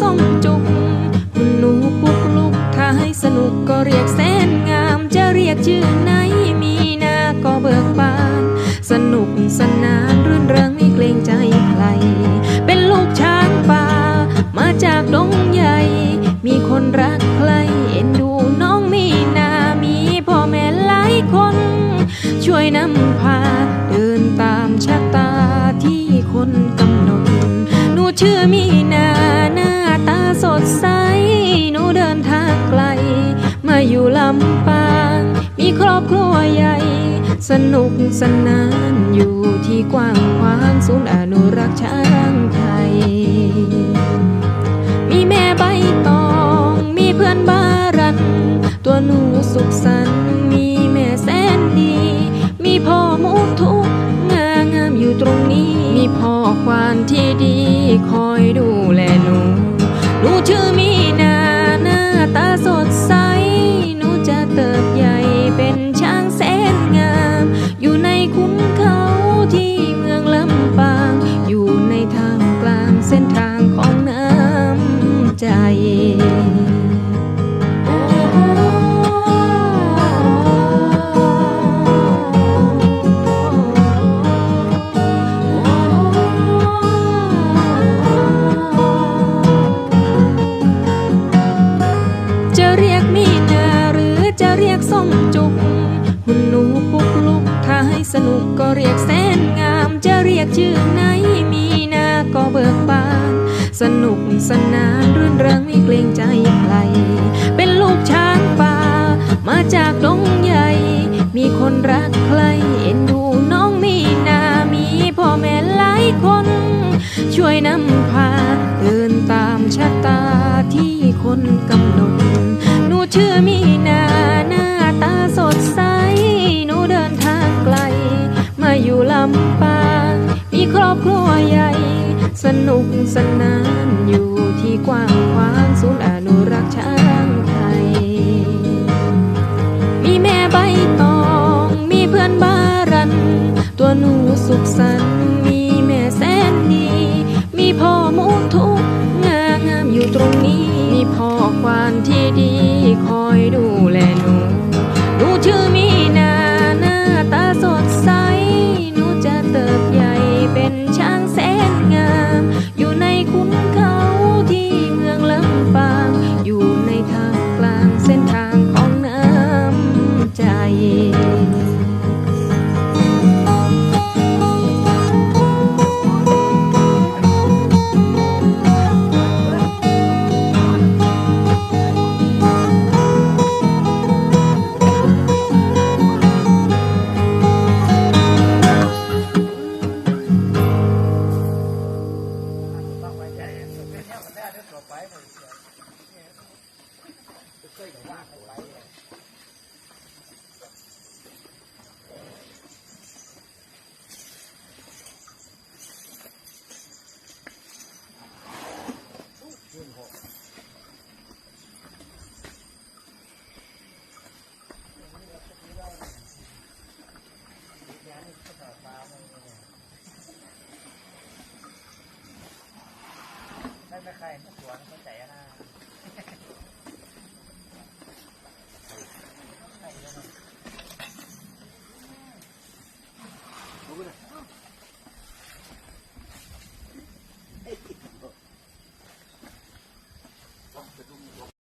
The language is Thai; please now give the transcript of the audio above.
ส้มจุกคุณหนูปุกลุกถ้าให้สนุกก็เรียกแสนงาม จะเรียกชื่อไหนมีนาก็เบิกบาน สนุกสนานรื่นเริงไม่เกรงใจใคร เป็นลูกช้างป่า มาจากดงใหญ่ มีคนรักใครเอ็นดูน้องมีนามีพ่อแม่หลายคน ช่วยนำพาเดินตามชะตาที่คนกำหนด หนูชื่อมีนานา สดใส หนูเดินทางไกล มาอยู่ลำปาง มีครอบครัวใหญ่ สนุกสนานอยู่ที่กว้างขวางศูนย์อนุรักษ์ หนูชื่ สนุกก็เรียกแสนงาม จะเรียกชื่อไหนมีนาก็เบิกบาน สนุกสนานรื่นเริงไม่เกรงใจใคร เป็นลูกช้างป่า มาจากดงใหญ่ มีคนรักใครเอ็นดูน้องมีนา มีพ่อแม่หลายคน ช่วยนำพาเดินตามชะตาที่คนกำหนด หนูชื่อมีนานา นุกสนานอยู่ที่กว้างขวางศูนย์อนุรักษ์ช้างไทย มีแม่ใบตอง มีเพื่อนบารัน ตัวหนูสุขสันต์มีแม่แสนดี มีพ่อมุทุกงางามอยู่ตรงนี้ มีพ่อควานที่ดีคอยดูแลหนู หนูชื่อมี ได้ไม่ใครไม่สวนไม่ใจนะ